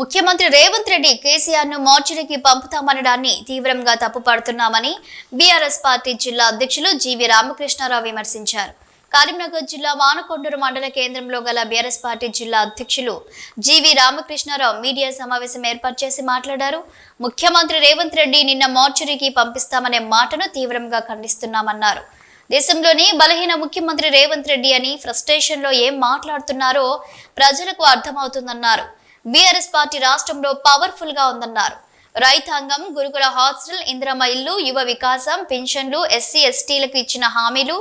ముఖ్యమంత్రి రేవంత్ రెడ్డి కేసీఆర్ను మార్చురికి పంపుతామనడాన్ని తీవ్రంగా తప్పుపడుతున్నామని బీఆర్ఎస్ పార్టీ జిల్లా అధ్యక్షులు జీవి రామకృష్ణారావు విమర్శించారు. కరీంనగర్ జిల్లా మానకొండూరు మండల కేంద్రంలో గల బీఆర్ఎస్ పార్టీ జిల్లా అధ్యక్షులు జీవి రామకృష్ణారావు మీడియా సమావేశం ఏర్పాటు చేసి మాట్లాడారు. ముఖ్యమంత్రి రేవంత్ రెడ్డి నిన్న మార్చురీకి పంపిస్తామనే మాటను తీవ్రంగా ఖండిస్తున్నామన్నారు. దేశంలోని బలహీన ముఖ్యమంత్రి రేవంత్ రెడ్డి అని ఫ్రస్ట్రేషన్లో ఏం మాట్లాడుతున్నారో ప్రజలకు అర్థమవుతుందన్నారు. బీఆర్ఎస్ పార్టీ రాష్ట్రంలో పవర్ఫుల్గా ఉందన్నారు. రైతాంగం గురుకుల హాస్టల్ ఇందిరమ్మ ఇల్లు యువ వికాసం పెన్షన్లు ఎస్సీ ఎస్టీలకు ఇచ్చిన హామీలు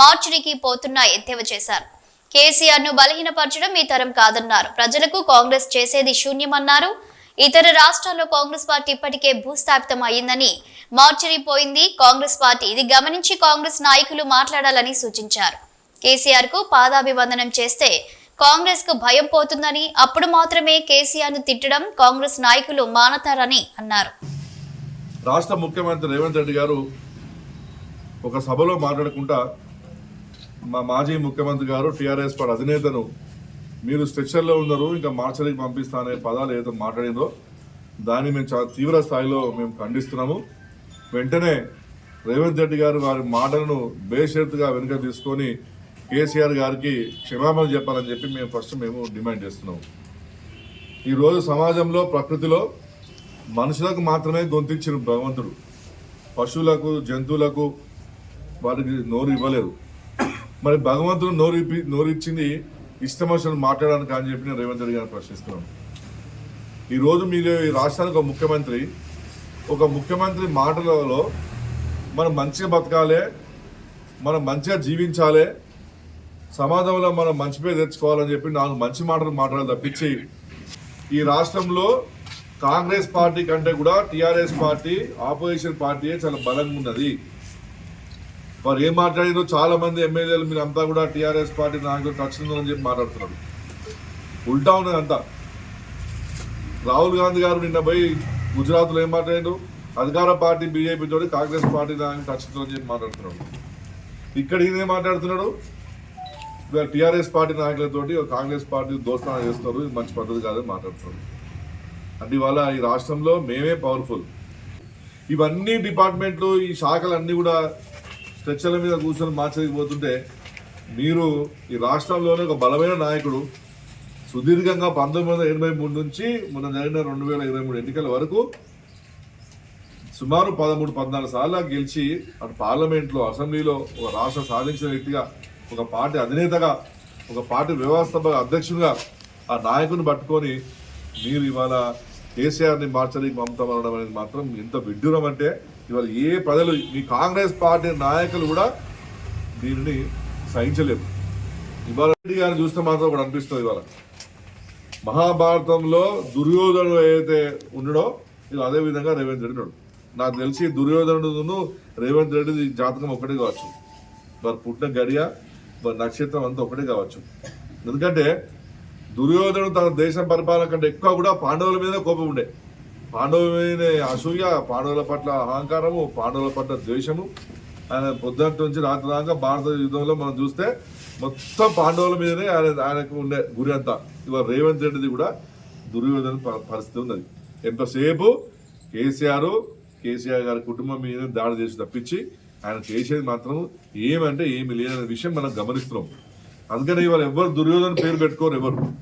మార్చిడికి పోతున్న ఎద్దేవా చేశారు. కేసీఆర్ను బలహీనపరచడం ఈ తరం కాదన్నారు. ప్రజలకు కాంగ్రెస్ చేసేది శూన్యమన్నారు. ఇతర రాష్ట్రాల్లో కాంగ్రెస్ పార్టీ ఇప్పటికే భూస్థాపితం అయిందని మార్చరీ పోయింది. కాంగ్రెస్ పార్టీ ఇది గమనించి కాంగ్రెస్ నాయకులు మాట్లాడాలని సూచించారు. కేసీఆర్కు పాదాభివందనం చేస్తే కాంగ్రెస్కు భయం పోతుందని అప్పుడు మాత్రమే కేసీఆర్ను తిట్టడం కాంగ్రెస్ నాయకులు మానతారని అన్నారు. రాష్ట్ర ముఖ్యమంత్రి రేవంత్ రెడ్డి గారు ఒక సభలో మాట్లాడుకుంటా మా మాజీ ముఖ్యమంత్రి గారు టీఆర్ఎస్ పార్టీ అధినేతను మీరు స్ట్రెచ్చర్లో ఉన్నారు ఇంకా మార్చరికి పంపిస్తా అనే పదాలు ఏదైతే మాట్లాడిందో దాన్ని మేము చాలా తీవ్ర స్థాయిలో మేము ఖండిస్తున్నాము. వెంటనే రేవంత్ రెడ్డి గారు వారి మాటలను బేషరతుగా వెనుక తీసుకొని కేసీఆర్ గారికి క్షమాపణ చెప్పాలని చెప్పి మేము ఫస్ట్ మేము డిమాండ్ చేస్తున్నాము ఈరోజు సమాజంలో ప్రకృతిలో మనుషులకు మాత్రమే గొంతించిన భగవంతుడు. పశువులకు జంతువులకు వారికి నోరు ఇవ్వలేదు మరి భగవంతుడు నోరు ఇప్పి నోరు ఇచ్చింది ఇష్టం వచ్చిన మాట్లాడడానికి అని చెప్పి నేను రేవంత్ రెడ్డి గారిని ప్రశ్నిస్తున్నాను. ఈరోజు మీరు ఈ రాష్ట్రానికి ఒక ముఖ్యమంత్రి ఒక ముఖ్యమంత్రి మాటలలో మనం మంచిగా బతకాలి మనం మంచిగా జీవించాలి సమాజంలో మనం మంచి పేరు తెచ్చుకోవాలని చెప్పి నాలుగు మంచి మాటలు మాట్లాడాలి తప్పించి ఈ రాష్ట్రంలో కాంగ్రెస్ పార్టీ కంటే కూడా టీఆర్ఎస్ పార్టీ ఆపోజిషన్ పార్టీయే చాలా బలంగా ఉన్నది. వారు ఏం మాట్లాడిందో చాలా మంది ఎమ్మెల్యేలు మీరు అంతా కూడా టీఆర్ఎస్ పార్టీ నాయకులు టచ్ చెప్పి మాట్లాడుతున్నారు. ఉల్టా ఉన్నది అంతా. రాహుల్ గాంధీ గారు నిన్న పోయి గుజరాత్లో ఏం మాట్లాడారు అధికార పార్టీ బీజేపీతో కాంగ్రెస్ పార్టీ నాయకులు టచ్ ఉందని చెప్పి మాట్లాడుతున్నాడు ఇక్కడ ఈయన మాట్లాడుతున్నాడు? టిఆర్ఎస్ పార్టీ నాయకులతోటి కాంగ్రెస్ పార్టీ దోస్తాన చేస్తారు. ఇది మంచి పద్ధతి కాదని మాట్లాడుతున్నారు. అంటే ఇవాళ ఈ రాష్ట్రంలో మేమే పవర్ఫుల్ ఇవన్నీ డిపార్ట్మెంట్లు ఈ శాఖలు అన్నీ కూడా స్ట్రెచ్చర్ల మీద కూర్చొని మార్చలేకపోతుంటే మీరు ఈ రాష్ట్రంలోనే ఒక బలమైన నాయకుడు సుదీర్ఘంగా పంతొమ్మిది వందల ఎనభై మూడు నుంచి మొన్న జరిగిన రెండు వేల ఇరవై మూడు ఎన్నికల వరకు సుమారు పదమూడు పద్నాలుగు సార్లు గెలిచి అటు పార్లమెంట్లో అసెంబ్లీలో ఒక రాష్ట్రం సాధించిన వ్యక్తిగా ఒక పార్టీ అధినేతగా ఒక పార్టీ వ్యవస్థాపక అధ్యక్షుడిగా ఆ నాయకుని పట్టుకొని మీరు ఇవాళ కేసీఆర్ని మార్చడానికి పంపుతామనడం అనేది మాత్రం ఎంత విడ్డూరం అంటే ఇవాళ ఏ ప్రజలు మీ కాంగ్రెస్ పార్టీ నాయకులు కూడా దీనిని సహించలేము ఇవాళ రెడ్డి గారిని చూస్తే మాత్రం కూడా అనిపిస్తుంది ఇవాళ. మహాభారతంలో దుర్యోధనుడు ఏదైతే ఉన్నాడో ఇది అదే విధంగా రేవంత్ రెడ్డి ఉన్నాడు. నాకు తెలిసి దుర్యోధనుడును రేవంత్ రెడ్డి జాతకం ఒకటే కావచ్చు. వారు పుట్టిన గడియ నక్షత్రం అంతా ఒకటే కావచ్చు. ఎందుకంటే దుర్యోధనుడు తన దేశం పరిపాలన కంటే ఎక్కువ కూడా పాండవుల మీద కోపం ఉండే. పాండవుల మీద అసూయ పాండవుల పట్ల అహంకారము పాండవుల పట్ల ద్వేషము ఆయన పొద్దున్నటి నుంచి రాత్రి దాకా భారత యుద్ధంలో మనం చూస్తే మొత్తం పాండవుల మీదనే ఆయన ఆయనకు ఉండే గురి అంతా. ఇవాళ రేవంత్ రెడ్డిది కూడా దుర్యోధన పరిస్థితి ఉన్నది. ఎంతసేపు కేసీఆర్ కేసీఆర్ గారి కుటుంబం మీద దాడి చేసి తప్పించి ఆయన చేసేది మాత్రం ఏమంటే ఏమి లేదనే విషయం మనం గమనిస్తున్నాం. అందుకని ఇవాళ ఎవరు దుర్యోధన పేరు పెట్టుకోరు ఎవరు.